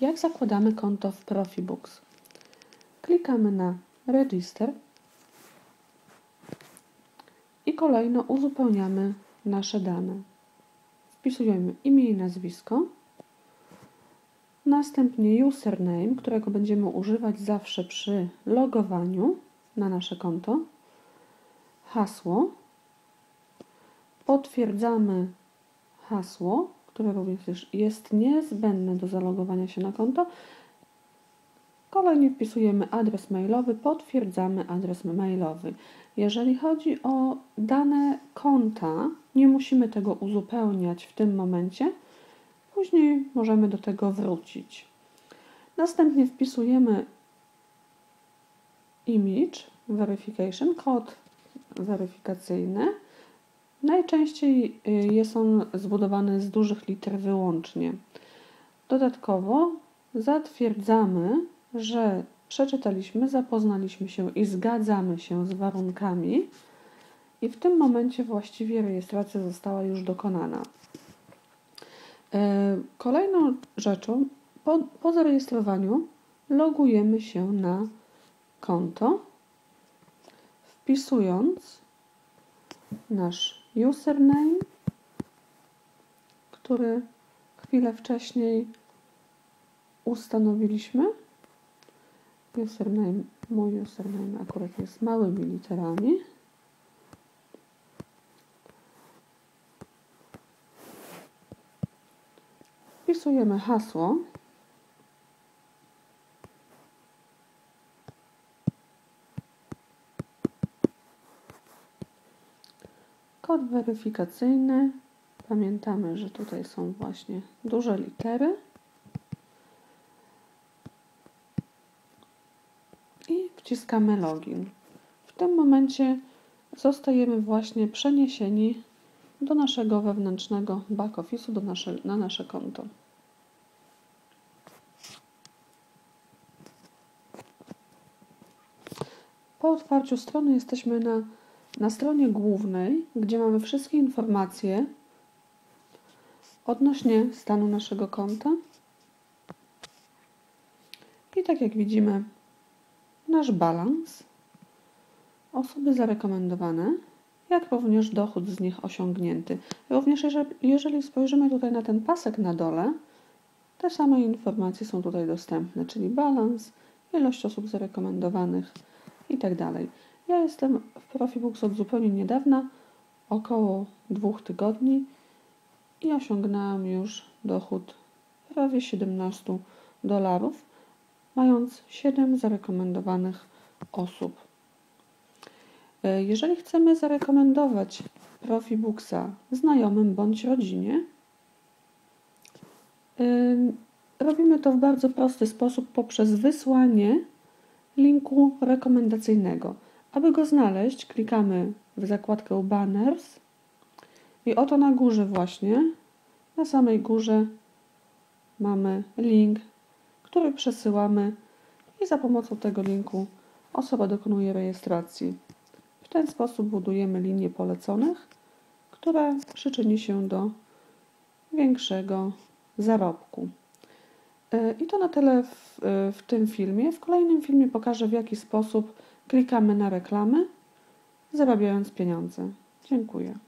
Jak zakładamy konto w Profibooks? Klikamy na Register i kolejno uzupełniamy nasze dane. Wpisujemy imię i nazwisko, następnie username, którego będziemy używać zawsze przy logowaniu na nasze konto, hasło, potwierdzamy hasło, które również jest niezbędne do zalogowania się na konto. Kolejnie wpisujemy adres mailowy, potwierdzamy adres mailowy. Jeżeli chodzi o dane konta, nie musimy tego uzupełniać w tym momencie. Później możemy do tego wrócić. Następnie wpisujemy image verification, kod weryfikacyjny. Najczęściej y, jest on zbudowany z dużych liter wyłącznie. Dodatkowo zatwierdzamy, że przeczytaliśmy, zapoznaliśmy się i zgadzamy się z warunkami, i w tym momencie właściwie rejestracja została już dokonana. E, kolejną rzeczą, po, po zarejestrowaniu logujemy się na konto, wpisując nasz username, który chwilę wcześniej ustanowiliśmy. Username, mój username akurat jest małymi literami. Wpisujemy hasło. Kod weryfikacyjny. Pamiętamy, że tutaj są właśnie duże litery. I wciskamy login. W tym momencie zostajemy właśnie przeniesieni do naszego wewnętrznego back office'u, nasze, na nasze konto. Po otwarciu strony jesteśmy na na stronie głównej, gdzie mamy wszystkie informacje odnośnie stanu naszego konta. I tak jak widzimy, nasz balans, osoby zarekomendowane, jak również dochód z nich osiągnięty. Również jeżeli, jeżeli spojrzymy tutaj na ten pasek na dole, te same informacje są tutaj dostępne, czyli balans, ilość osób zarekomendowanych itd. Ja jestem w Profibooks od zupełnie niedawna, około dwóch tygodni i osiągnęłam już dochód prawie 17 dolarów, mając 7 zarekomendowanych osób. E, jeżeli chcemy zarekomendować Profibooksa znajomym bądź rodzinie, e, robimy to w bardzo prosty sposób poprzez wysłanie linku rekomendacyjnego. Aby go znaleźć, klikamy w zakładkę Banners i oto na górze właśnie, na samej górze mamy link, który przesyłamy i za pomocą tego linku osoba dokonuje rejestracji. W ten sposób budujemy linię poleconych, która przyczyni się do większego zarobku. E, I to na tyle w, e, w tym filmie. W kolejnym filmie pokażę w jaki sposób Klikamy na reklamy, zarabiając pieniądze. Dziękuję.